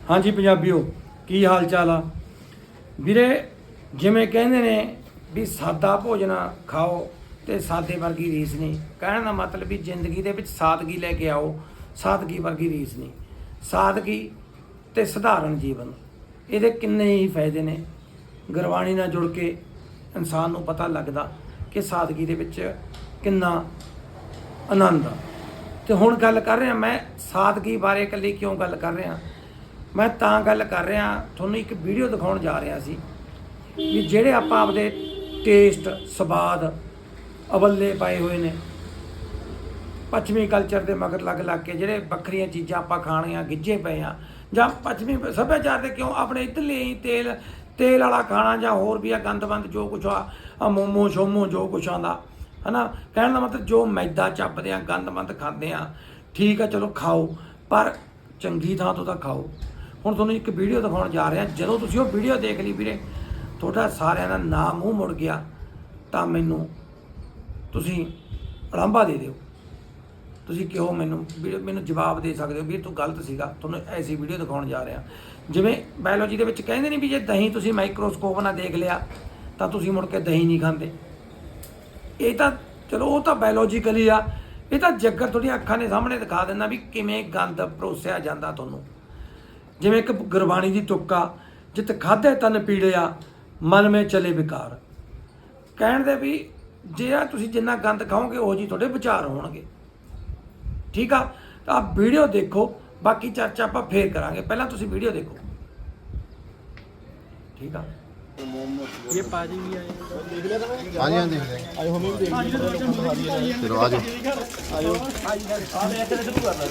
ਹਾਂਜੀ ਪੰਜਾਬੀਓ, ਕੀ ਹਾਲ ਚਾਲ ਆ? ਵੀਰੇ, ਜਿਵੇਂ ਕਹਿੰਦੇ ਨੇ ਵੀ ਸਾਦਾ ਭੋਜਨ ਖਾਓ ਤੇ ਸਾਦੇ ਵਰਗੀ ਰੀਸ ਨਹੀਂ। ਕਹਿਣ ਦਾ ਮਤਲਬ ਵੀ ਜ਼ਿੰਦਗੀ ਦੇ ਵਿੱਚ ਸਾਦਗੀ ਲੈ ਕੇ ਆਓ, ਸਾਦਗੀ ਵਰਗੀ ਰੀਸ ਨਹੀਂ। ਸਾਦਗੀ ਤੇ ਸਧਾਰਨ ਜੀਵਨ, ਇਹਦੇ ਕਿੰਨੇ ਹੀ ਫਾਇਦੇ ਨੇ। ਗੁਰਬਾਣੀ ਨਾਲ ਜੁੜ ਕੇ ਇਨਸਾਨ ਨੂੰ ਪਤਾ ਲੱਗਦਾ ਕਿ ਸਾਦਗੀ ਦੇ ਵਿੱਚ ਕਿੰਨਾ ਆਨੰਦ ਆ। ਤੇ ਹੁਣ ਗੱਲ ਕਰ ਰਿਹਾ ਮੈਂ, ਸਾਦਗੀ ਬਾਰੇ ਇਕੱਲੀ ਕਿਉਂ ਗੱਲ ਕਰ ਰਿਹਾ? ਮੈਂ ਤਾਂ ਗੱਲ ਕਰ ਰਿਹਾ, ਤੁਹਾਨੂੰ ਇੱਕ ਵੀਡੀਓ ਦਿਖਾਉਣ ਜਾ ਰਿਹਾ ਸੀ ਵੀ ਜਿਹੜੇ ਆਪਾਂ ਆਪਦੇ ਟੇਸਟ ਸਵਾਦ ਅਵੱਲੇ ਪਾਏ ਹੋਏ ਨੇ। ਪੱਛਮੀ ਕਲਚਰ ਦੇ ਮਗਰ ਲੱਗ ਲੱਗ ਕੇ ਜਿਹੜੇ ਵੱਖਰੀਆਂ ਚੀਜ਼ਾਂ ਆਪਾਂ ਖਾਣੀਆਂ, ਗਿੱਝੇ ਪਏ ਆ ਜਾਂ ਪੱਛਮੀ ਸੱਭਿਆਚਾਰ ਦੇ ਕਿਉਂ ਆਪਣੇ ਇੱਧਰਲੇ ਹੀ ਤੇਲ ਤੇਲ ਵਾਲਾ ਖਾਣਾ ਜਾਂ ਹੋਰ ਵੀ ਆ ਗੰਦਬੰਦ ਜੋ ਕੁਛ ਆ ਮੋਮੋ, ਸ਼ੋਮੋ ਜੋ ਕੁਛ ਆਉਂਦਾ ਹਨਾ? ਕਹਿਣ ਦਾ ਮਤਲਬ ਜੋ ਮੈਦਾ ਚੱਪਦੇ ਆ ਗੰਦਬੰਦ ਖਾਂਦੇ ਆ, ਠੀਕ ਆ, ਚਲੋ ਖਾਓ, ਪਰ ਚੰਗੀ ਥਾਂ ਤੋਂ ਤਾਂ ਖਾਓ। ਹੁਣ ਤੁਹਾਨੂੰ ਇੱਕ ਵੀਡੀਓ ਦਿਖਾਉਣ ਜਾ ਰਿਹਾ, ਜਦੋਂ ਤੁਸੀਂ ਉਹ ਵੀਡੀਓ ਦੇਖ ਲਈ ਵੀਰੇ, ਤੁਹਾਡਾ ਸਾਰਿਆਂ ਦਾ ਨਾਮ ਮੂੰਹ ਮੁੜ ਗਿਆ, ਤਾਂ ਮੈਨੂੰ ਤੁਸੀਂ ਅੜਾਂਬਾ ਦੇ ਦਿਓ। ਤੁਸੀਂ ਕਿਉਂ ਮੈਨੂੰ ਵੀਡੀਓ- ਮੈਨੂੰ ਜਵਾਬ ਦੇ ਸਕਦੇ ਹੋ ਵੀ ਤੂੰ ਗਲਤ ਸੀਗਾ, ਤੁਹਾਨੂੰ ਐਸੀ ਵੀਡੀਓ ਦਿਖਾਉਣ ਜਾ ਰਿਹਾ। ਜਿਵੇਂ ਬਾਇਓਲੋਜੀ ਦੇ ਵਿੱਚ ਕਹਿੰਦੇ ਨਹੀਂ ਵੀ ਜੇ ਦਹੀਂ ਤੁਸੀਂ ਮਾਈਕਰੋਸਕੋਪ ਨਾਲ ਦੇਖ ਲਿਆ, ਤਾਂ ਤੁਸੀਂ ਮੁੜ ਕੇ ਦਹੀਂ ਨਹੀਂ ਖਾਂਦੇ। ਇਹ ਤਾਂ, ਚਲੋ, ਉਹ ਤਾਂ ਬਾਇਓਲੋਜੀਕਲੀ ਆ। ਇਹ ਤਾਂ ਜੱਗਰ ਤੁਹਾਡੀਆਂ ਅੱਖਾਂ ਦੇ ਸਾਹਮਣੇ ਦਿਖਾ ਦਿੰਦਾ ਵੀ ਕਿਵੇਂ ਗੰਦ ਪਰੋਸਿਆ ਜਾਂਦਾ ਤੁਹਾਨੂੰ। ਜਿਵੇਂ ਇੱਕ ਗੁਰਬਾਣੀ ਦੀ ਤੁੱਕਾ, ਜਿਤ ਖਾਧੇ ਤਨ ਪੀੜਿਆ, ਮਨ ਮੇ ਚਲੇ ਵਿਕਾਰ। ਕਹਿਣ ਦੇ ਵੀ ਜੇ ਆ ਤੁਸੀਂ ਜਿੰਨਾ ਗੰਦ ਖਾਓਗੇ, ਉਹ ਜੀ ਤੁਹਾਡੇ ਵਿਚਾਰ ਹੋਣਗੇ। ਠੀਕ ਆ? ਤਾਂ ਆਹ ਵੀਡੀਓ ਦੇਖੋ, ਬਾਕੀ ਚਰਚਾ ਆਪਾਂ ਫੇਰ ਕਰਾਂਗੇ। ਪਹਿਲਾਂ ਤੁਸੀਂ ਵੀਡੀਓ ਦੇਖੋ। ਠੀਕ ਆ? ਇਹ ਪਾਜੀ ਵੀ ਆਏ ਦੇਖ ਲਿਆ ਤਾਂ ਹਾਂਜੀ। ਹਾਂ ਦੇਖ ਲਿਆ ਆਏ ਹਮੇ ਵੀ ਦੇਖ ਲਿਆ ਚਲੋ ਆ ਜਾਓ। ਆਇਓ ਆ ਲੈ ਇੱਥੇ ਸ਼ੁਰੂ ਕਰ ਲੈ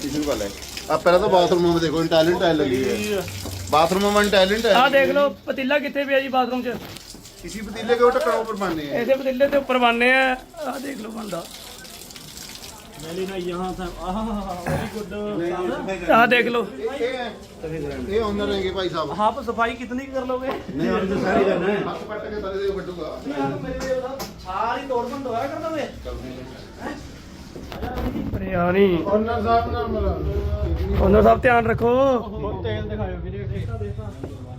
ਸ਼ੁਰੂ ਕਰ ਲੈ ਆ ਪਹਿਲਾਂ ਤਾਂ ਬਾਥਰੂਮ ਵਿੱਚ ਦੇਖੋ ਟੈਲੈਂਟ ਟਾਇਲ ਲੱਗੀ ਹੈ। ਬਾਥਰੂਮ ਵਿੱਚ ਟੈਲੈਂਟ ਹੈ। ਆ ਦੇਖ ਲਓ ਪਤੀਲਾ ਕਿੱਥੇ ਪਿਆ ਜੀ ਬਾਥਰੂਮ 'ਚ? ਕਿਸੇ ਪਤੀਲੇ ਦੇ ਉੱਪਰ ਟੱਕਰਾਂ ਉੱਪਰ ਬਾਨੇ ਆ? ਇਸੇ ਪਤੀਲੇ ਦੇ ਉੱਪਰ ਬਾਨੇ ਆ। ਆ ਦੇਖ ਲਓ ਬੰਦਾ। मैंने ना यहाँ था आहा वेरी गुड ਆ ਦੇਖ ਲਓ ਇਹ ਇਹ ਆਨਰ ਹੈਗੇ ਭਾਈ ਸਾਹਿਬ आप सफाई कितनी कर लोगे ਨਹੀਂ ਆਨ ਤਾਂ ਸਾਰੇ ਕਰਨਾ ਹੈ ਹੱਥ ਪੱਟ ਕੇ ਤਲੇ ਦੇ ਵੱਡੂਗਾ सारी तोड़ बंद होया कर दोगे ਬਿਰਿਆਨੀ ਆਨਰ ਸਾਹਿਬ ਨਾਲ ਮਿਲਾ ਉਹਨਾਂ ਸਾਹਿਬ ਧਿਆਨ ਰੱਖੋ तेल दिखाओ वीडियो आ तेल पे ਆਹ ਮੋਮੋਸ ਦੇਖੋ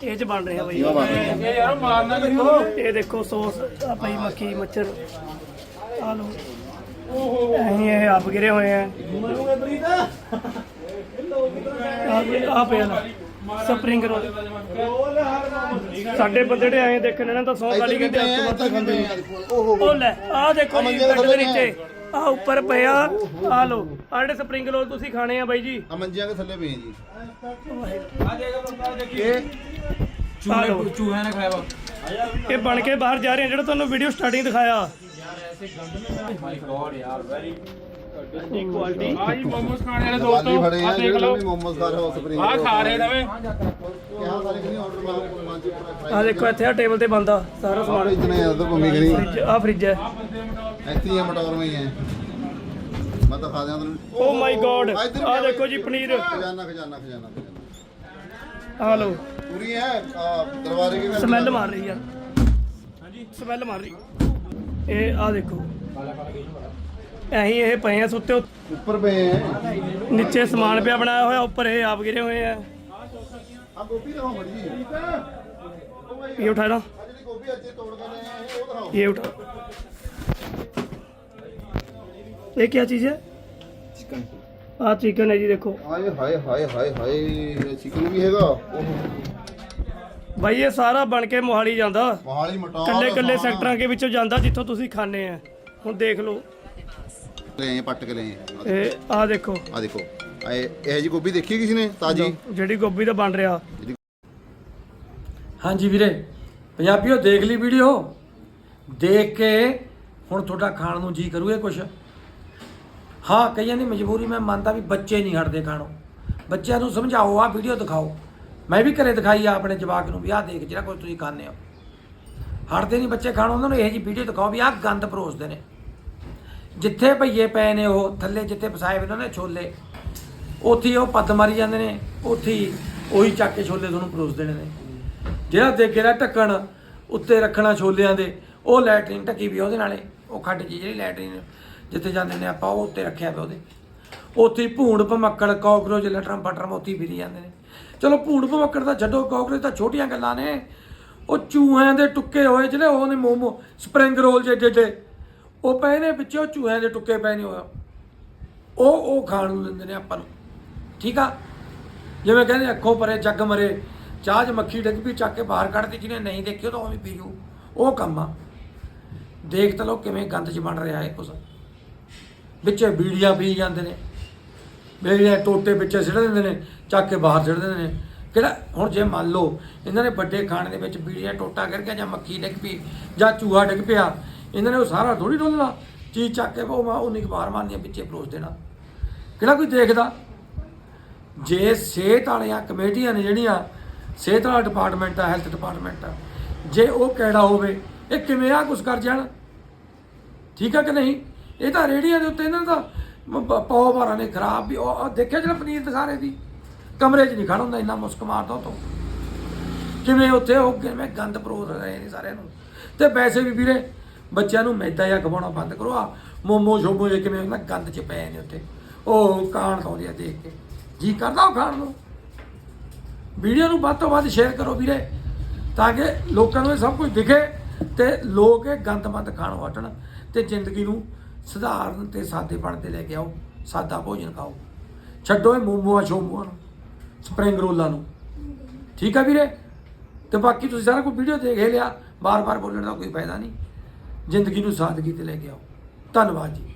'ਚ ਬਣ ਰਹੇ ਬਾਈ। ਇਹ ਬਣ ਰਿਹਾ। ਇਹ ਦੇਖੋ ਸੌਸ ਆ ਮੱਖੀ ਮੱਛਰ ਆ ਲੋ ਇਹ ਇਹ ਆਪ ਗਿਰੇ ਹੋਏ ਆ। ਆ ਪਿਆ ਨਾ ਸਪਰਿੰਗ ਰੋਲ। ਸਾਡੇ ਬੰਦੇ ਜਿਹੜੇ ਆਏ ਦੇਖਣ ਇਹਨਾਂ ਤਾਂ ਸੌ ਗਾਲੀ ਕਹਿੰਦੇ ਤੋਂ ਬਾਅਦ ਖਾਂਦੇ ਨਹੀਂ। ਉਹ ਲੈ ਆ ਦੇਖੋ ਜੀ ਬੈੱਡ ਦੇ ਨੀਚੇ। ਆ ਉੱਪਰ ਪਿਆ ਆ। ਲੋ ਆ ਜਿਹੜੇ ਸਪਰਿੰਗ ਰੋਲ ਤੁਸੀਂ ਖਾਣੇ ਆ ਬਾਈ ਜੀ। ਆ ਮੰਜਿਆਂ ਦੇ ਥੱਲੇ ਪਏ ਜੀ। ਆ ਲੋ ਚੂਹਿਆਂ ਨੇ ਖਾਇਆ ਇਹ ਬਣ ਕੇ ਬਾਹਰ ਜਾ ਰਹੇ ਆ ਜਿਹੜਾ ਤੁਹਾਨੂੰ ਵੀਡੀਓ ਸਟਾਰਟਿੰਗ ਦਿਖਾਇਆ। ਕੁਆਲਿਟੀ ਆਜ ਮੋਮੋਸ ਖਾਣੇ ਵਾਲੇ ਦੋਸਤੋ ਫੜੇ ਆ ਆ ਦੇਖ ਜਿਹੜੇ ਲਓ। ਵੀ ਖਾ ਰਹੇ ਹੋ ਸਪਰਿੰਗ ਆ ਖਾ ਰਹੇ ਨਵੇਂ। ਕਿਹਾ ਸਾਰੇ ਕਿ ਆਰਡਰ ਮਾਰ ਮਾਂਜੀ ਆ ਦੇਖੋ ਇੱਥੇ ਆ ਟੇਬਲ ਤੇ ਬੰਦਾ ਸਾਰਾ ਸਮਾਨ। ਇਤਨੇ ਆ ਤਾਂ ਭੂਮੀ ਕਰੀ। ਫ੍ਰਿਜ ਆ ਫ੍ਰਿਜ ਹੈ। ਇੱਥੇ ਹੀ ਆ ਮਟੌਰ ਵਿੱਚ ਹੈ। ਮੈਂ ਤਾਂ ਖਾ ਦਿਆਂ ਤੈਨੂੰ। ਓ ਮਾਈ ਗੋਡ ਆ ਦੇਖੋ ਜੀ ਪਨੀਰ। ਖਜ਼ਾਨਾ ਖਜ਼ਾਨਾ ਖਜ਼ਾਨਾ ਖਜ਼ਾਨਾ। ਆ ਲੋ ਪੂਰੀ ਹੈ? ਦਰਵਾਜ਼ੇ ਕੀ ਸਮੈਲ ਮਾਰ ਰਹੀ ਯਾਰ। ਹਾਂਜੀ। ਸਮੈਲ ਮਾਰ ਰਹੀ। ਇਹ ਆ ਦੇਖੋ। ਅਹੀਂ ਇਹ ਪਏ ਆ ਸੁੱਤੇ ਉੱਪਰ ਪਏ ਆ। ਨੀਚੇ ਸਮਾਨ ਪਿਆ ਬਣਾਇਆ ਹੋਇਆ ਉੱਪਰ ਇਹ ਆਪ ਗਿਰੇ ਹੋਏ ਆ। ਇਹ ਉਠਾ ਲਾ ਇਹ ਉਠਾ। ਇਹ ਕੀ ਚੀਜ਼ ਹੈ? ਚਿਕਨ ਆ ਚਿਕਨ ਹੈ ਜੀ ਦੇਖੋ। ਹਾਏ ਹਾਏ ਹਾਏ ਹਾਏ ਹਾਏ ਚਿਕਨ ਵੀ ਹੈਗਾ। ਉਹ ਭਾਈ ਇਹ ਸਾਰਾ ਬਣ ਕੇ ਮੋਹਾਲੀ ਜਾਂਦਾ। ਮੋਹਾਲੀ ਮਟਾਉ ਕੱਲੇ ਕੱਲੇ ਸੈਕਟਰਾਂ ਕੇ ਵਿੱਚੋਂ ਜਾਂਦਾ ਜਿੱਥੋਂ ਤੁਸੀਂ ਖਾਣੇ ਆ। ਹੁਣ ਦੇਖ ਲਓ। ਲੈ ਪੱਟ ਕੇ ਲੈ ਇਹ ਆ ਦੇਖੋ। ਆ ਦੇਖੋ। ਇਹ ਜੀ ਗੋਭੀ ਦੇਖੀ ਕਿਸ ਨੇ? ਤਾਜੀ? ਜਿਹੜੀ ਗੋਭੀ ਦਾ ਬਣ ਰਿਹਾ। ਹਾਂਜੀ ਵੀਰੇ ਪੰਜਾਬੀਓ ਦੇਖ ਲਈ ਵੀਡੀਓ। ਦੇਖ ਕੇ ਹੁਣ ਤੁਹਾਡਾ ਖਾਣ ਨੂੰ ਜੀ ਕਰੂ ਇਹ ਕੁਛ। ਹਾਂ ਕਈਆਂ ਦੀ ਮਜਬੂਰੀ ਮੈਂ ਮੰਨਦਾ ਵੀ ਬੱਚੇ ਨਹੀਂ ਹਟਦੇ ਖਾਣੋਂ। ਬੱਚਿਆਂ ਨੂੰ ਸਮਝਾਓ ਆ ਵੀਡੀਓ ਦਿਖਾਓ। ਮੈਂ ਵੀ ਘਰੇ ਦਿਖਾਈ ਆ ਆਪਣੇ ਜਵਾਕ ਨੂੰ ਵੀ ਆਹ ਦੇਖ ਜਿਹੜਾ ਕੁਝ ਤੁਸੀਂ ਖਾਂਦੇ ਹੋ। ਹਟਦੇ ਨਹੀਂ ਬੱਚੇ ਖਾਣ, ਉਹਨਾਂ ਨੂੰ ਇਹ ਜੀ ਵੀਡੀਓ ਦਿਖਾਓ ਵੀ ਆਹ ਗੰਦ ਪਰੋਸਦੇ ਨੇ। ਜਿੱਥੇ ਭਈਏ ਪਏ ਨੇ ਉਹ, ਥੱਲੇ ਜਿੱਥੇ ਫਸਾਏ ਉਹਨਾਂ ਨੇ ਛੋਲੇ, ਉੱਥੇ ਉਹ ਪੱਦ ਮਾਰੀ ਜਾਂਦੇ ਨੇ, ਉੱਥੇ ਹੀ ਉਹੀ ਚੱਕ ਕੇ ਛੋਲੇ ਤੁਹਾਨੂੰ ਪਰੋਸ ਦੇਣੇ ਨੇ। ਜਿਹੜਾ ਦੇਖੇ ਦਾ ਢੱਕਣ ਉੱਤੇ ਰੱਖਣਾ ਛੋਲਿਆਂ ਦੇ, ਉਹ ਲੈਟਰਿਨ ਢੱਕੀ ਵੀ ਉਹਦੇ ਨਾਲੇ, ਉਹ ਖੱਡ ਜੀ ਜਿਹੜੀ ਲੈਟਰਿਨ ਜਿੱਥੇ ਜਾਂਦੇ ਨੇ ਆਪਾਂ ਉਹ ਉੱਤੇ ਰੱਖਿਆ ਪਿਆ ਉਹਦੇ। ਉੱਥੇ ਹੀ ਭੂੰਡ, ਭਮੱਕੜ, ਕਾਕਰੋਚ ਲਟਰਮ ਪਟਰਮ ਉੱਥੇ ਹੀ ਫਿਰੀ ਜਾਂਦੇ ਨੇ। ਚਲੋ ਭੂੰਡ ਭਮੱਕੜ ਦਾ ਛੱਡੋ, ਕਾਕਰੋਚ ਤਾਂ ਛੋਟੀਆਂ ਗੱਲਾਂ ਨੇ। ਉਹ ਚੂਹਿਆਂ ਦੇ ਟੁੱਕੇ ਹੋਏ ਜਿਹੜੇ ਉਹ ਨੇ ਮੋਮੋ ਸਪਰਿੰਗ ਰੋਲ ਜੇ ਜਿਹੜੇ ਉਹ ਪਏ ਨੇ ਵਿੱਚੋਂ ਚੂਹਿਆਂ ਦੇ ਟੁੱਕੇ ਪਏ ਨੇ, ਉਹ। ਉਹ ਖਾਣ ਨੂੰ ਦਿੰਦੇ ਨੇ ਆਪਾਂ ਨੂੰ। ਠੀਕ ਆ? ਜਿਵੇਂ ਕਹਿੰਦੇ, ਅੱਖੋਂ ਪਰੇ ਜੱਗ ਮਰੇ, ਚਾਹ 'ਚ ਮੱਖੀ ਡਿੱਗ ਵੀ ਚੱਕ ਕੇ ਬਾਹਰ ਕੱਢਦੀ ਜਿਹਨੇ ਨਹੀਂ ਦੇਖਿਓ ਤਾਂ ਉਹ ਵੀ ਪੀਜੂ ਉਹ ਕੰਮ ਆ। ਦੇਖ ਤਾਂ ਲੋ ਕਿਵੇਂ ਗੰਦ 'ਚ ਬਣ ਰਿਹਾ ਹੈ ਕੁਛ। ਵਿੱਚੇ ਬੀੜੀਆਂ ਪੀ ਜਾਂਦੇ ਨੇ। ਬੀੜੀਆਂ ਟੋਟੇ ਵਿੱਚੇ ਸਿੱਟ ਦਿੰਦੇ ਨੇ, ਚੱਕ ਕੇ ਬਾਹਰ ਸਿੱਟ ਦਿੰਦੇ ਨੇ। ਕਿਹੜਾ ਹੁਣ ਜੇ ਮੰਨ ਲਓ, ਇਹਨਾਂ ਨੇ ਵੱਡੇ ਖਾਣੇ ਦੇ ਵਿੱਚ ਬੀੜੀਆਂ, ਟੋਟਾ ਗਿਰ ਗਿਆ ਜਾਂ ਮੱਖੀ ਡਿੱਗ ਪਈ ਜਾਂ ਚੂਹਾ ਡਿੱਗ ਪਿਆ, ਇਹਨਾਂ ਨੇ ਉਹ ਸਾਰਾ ਥੋੜੀ ਡੋਲਣਾ। ਚੀਜ਼ ਚੱਕ ਕੇ ਉਹ ਮਾ ਉਨੀ ਕੁ ਬਾਹਰ ਮਾਰਨੀਆਂ ਵਿੱਚੇ ਪਰੋਸ ਦੇਣਾ। ਕਿਹੜਾ ਕੋਈ ਦੇਖਦਾ? ਜੇ ਸਿਹਤ ਵਾਲੀਆਂ ਕਮੇਟੀਆਂ ਨੇ ਜਿਹੜੀਆਂ, ਸਿਹਤ ਵਾਲਾ ਡਿਪਾਰਟਮੈਂਟ ਆ ਹੈਲਥ ਡਿਪਾਰਟਮੈਂਟ ਆ, ਜੇ ਉਹ ਕਿਹੜਾ ਹੋਵੇ, ਇਹ ਕਿਵੇਂ ਆ, ਕੁਛ ਕਰ ਜਾਣ? ਠੀਕ ਆ ਕਿ ਨਹੀਂ? ਇਹ ਤਾਂ ਰੇੜੀਆਂ ਦੇ ਉੱਤੇ ਇਹਨਾਂ ਦਾ ਮ- ਬ- ਮਾਰਾਂ ਨੇ ਖਰਾਬ ਵੀ। ਉਹ ਦੇਖਿਆ ਜਿਹੜਾ ਪਨੀਰ ਦਿਖਾਰੇ ਦੀ ਕਮਰੇ 'ਚ ਨਹੀਂ ਖੜਾ ਹੁੰਦਾ, ਇੰਨਾ ਮੁਸਕ ਮਾਰਦਾ ਉਹ ਤੋਂ। ਕਿਵੇਂ ਉੱਥੇ ਉਹ ਕਿਵੇਂ ਗੰਦ ਪਰੋਸ ਰਹੇ ਨੇ ਸਾਰਿਆਂ ਨੂੰ। ਤੇ ਵੈਸੇ ਵੀ ਵੀਰੇ, ਬੱਚਿਆਂ ਨੂੰ ਮੈਦਾ ਜਾਂ ਖਵਾਉਣਾ ਬੰਦ ਕਰੋ। ਆ ਮੋਮੋ ਸ਼ੋਮੋ ਇਹ ਕਿਵੇਂ ਉਹਨਾਂ ਗੰਦ 'ਚ ਪਏ ਨੇ ਉੱਤੇ ਉਹ ਕਾਣ ਖਾਉਂਦੇ ਆ ਦੇਖ ਕੇ। ਜੀ ਕਰਦਾ ਉਹ ਖਾਣ ਨੂੰ? ਵੀਡੀਓ ਨੂੰ ਵੱਧ ਤੋਂ ਵੱਧ ਸ਼ੇਅਰ ਕਰੋ ਵੀਰੇ, ਤਾਂ ਕਿ ਲੋਕਾਂ ਨੂੰ ਇਹ ਸਭ ਕੁਝ ਦਿਖੇ ਤੇ ਲੋਕ ਇਹ ਗੰਦ ਮੰਦ ਖਾਣ ਹਟਣ ਤੇ ਜ਼ਿੰਦਗੀ ਨੂੰ ਸੁਧਾਰਨ ਤੇ ਸਾਦੇਪਣ ਤੇ ਲੈ ਕੇ ਆਓ, ਸਾਦਾ ਭੋਜਨ ਖਾਓ। ਛੱਡੋ ਇਹ ਮੋਮੋਆਂ ਸ਼ੋਮੋਆਂ ਨੂੰ ਸਪਰਿੰਗ ਰੋਲਾਂ ਨੂੰ। ਠੀਕ ਆ ਵੀਰੇ? ਤੇ ਬਾਕੀ ਤੁਸੀਂ ਸਾਰਾ ਕੋਈ ਵੀਡੀਓ ਦੇਖ ਹੀ ਲਿਆ ਬਾਰ-ਬਾਰ ਬੋਲਣ ਦਾ ਕੋਈ ਫਾਇਦਾ ਨਹੀਂ। ਜ਼ਿੰਦਗੀ ਨੂੰ ਸਾਦਗੀ ਤੇ ਲੈ ਕੇ ਆਓ। ਧੰਨਵਾਦ ਜੀ।